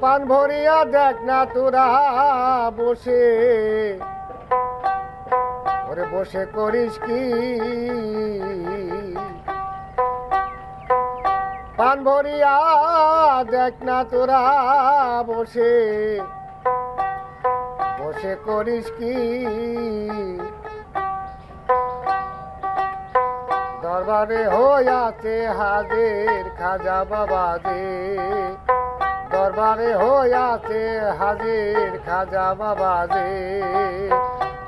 পান ভরিয়া দেখ না তোরা বসে। ওরে বসে করিস কি? পান ভরিয়া দেখ না তোরা বসে। বসে করিস কি? দরবারে হইয়াছে হাজির খাজা বাবা যে। দরবারে হইয়াছে হাজির খাজা বাবা যে।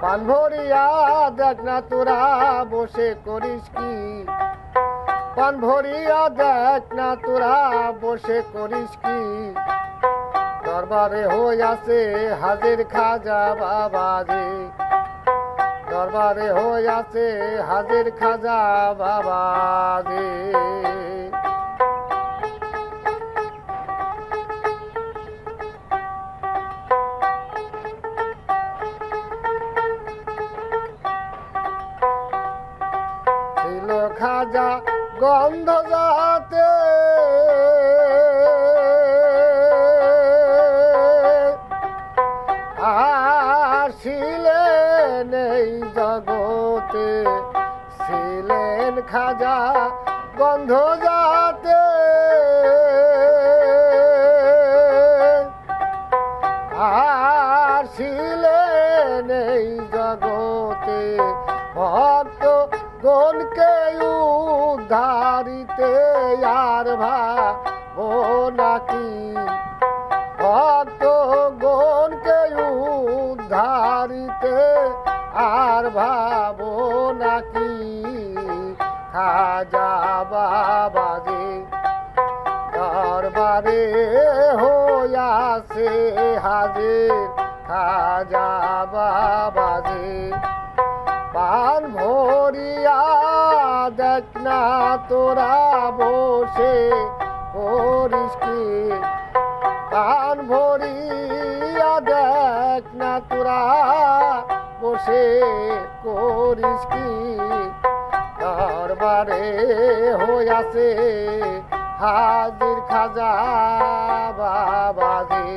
পান ভরিয়া দেখ না তোরা, বসে করিস কি? পান ভরিয়া দেখ না তোরা, বসে করিস কি? দরবারে হইয়াছে হাজির খাজা বাবা যে। দরবারে হইয়াছে হাজির খাজা বাবা খাজা গন্ধ যাতে। আসিলেন এই জগতে ছিলেন খাজা গন্ধ যাতে গণকে উদ্ধারিতে আর ভাবো নাকি? ভক্ত গণকে উদ্ধারিতে আর ভাবো নাকি? খাজা বাবাজি দরবারে হইয়াছে হাজির, খাজা বাবাজি পান ভরিয়া দেখ না তোরা বসে করিস কি? পান ভরিয়া দেখ না তোরা বসে করিস কি? দরবারে হইয়াছে হাজির খাজা বাবাজি।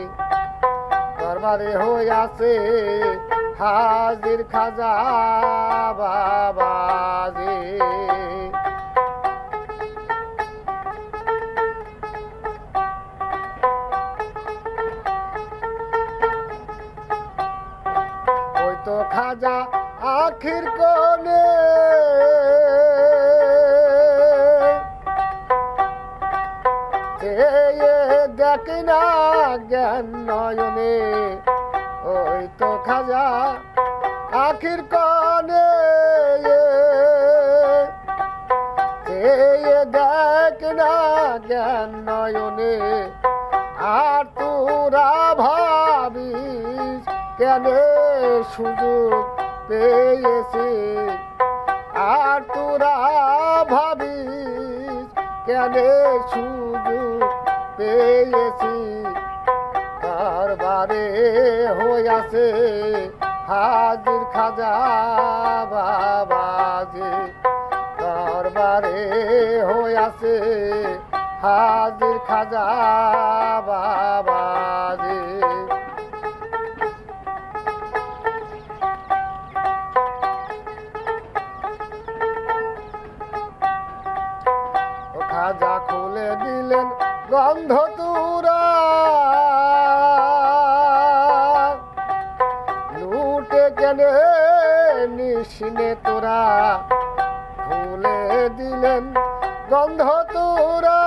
দরবারে হইয়াছে হাজির খাজা বাবাজি। ওই তো খাজা আখির কোনে দেখ না জ্ঞান নয়নে। ওই তো খাজা আখির কনে দেখ না জ্ঞান নয়নে, আর তোরা ভাবিস কেন সুযোগ পেয়েছি? আর তোরা ভাবিস কেন সুযোগ পেয়েছি? দরবারে হইয়াছে, হাজির খাজা বাবাজি। দরবারে হইয়াছে, হাজির খাজা বাবাজি। খাজা খুলে দিলেন গন্ধ তুরা কেনে নিশিনে তোরা খুলে দিলেন গন্ধ তোরা।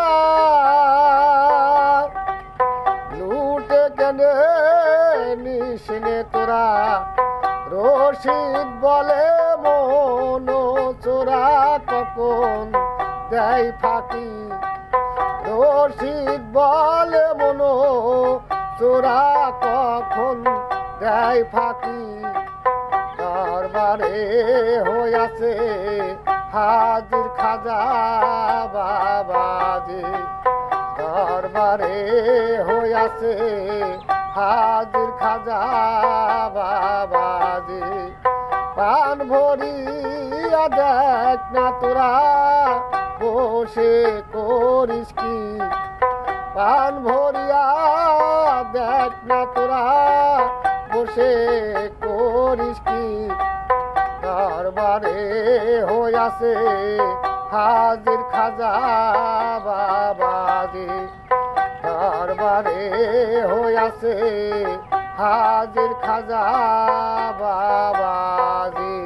লুটে কেনে নিশিনে তোরা রশিদ বলে মন চোরা কখন দেয় ফাঁকি। রশিদ বলে মনো চোরা কখন দেয় ফাঁকি। দরবারে হইয়াছে হাজির খাজা বাবাজি। দরবারে হইয়াছে হাজির খাজা বাবাজি। পান ভরিয়া দেখ না তোরা, বসে করিস কি? পান ভরিয়া দেখ না তোরা, বসে করিস কি? দরবারে হইয়াছে হাজির খাজা বাবাজি। দরবারে হইয়াছে হাজির খাজা বাবাজি।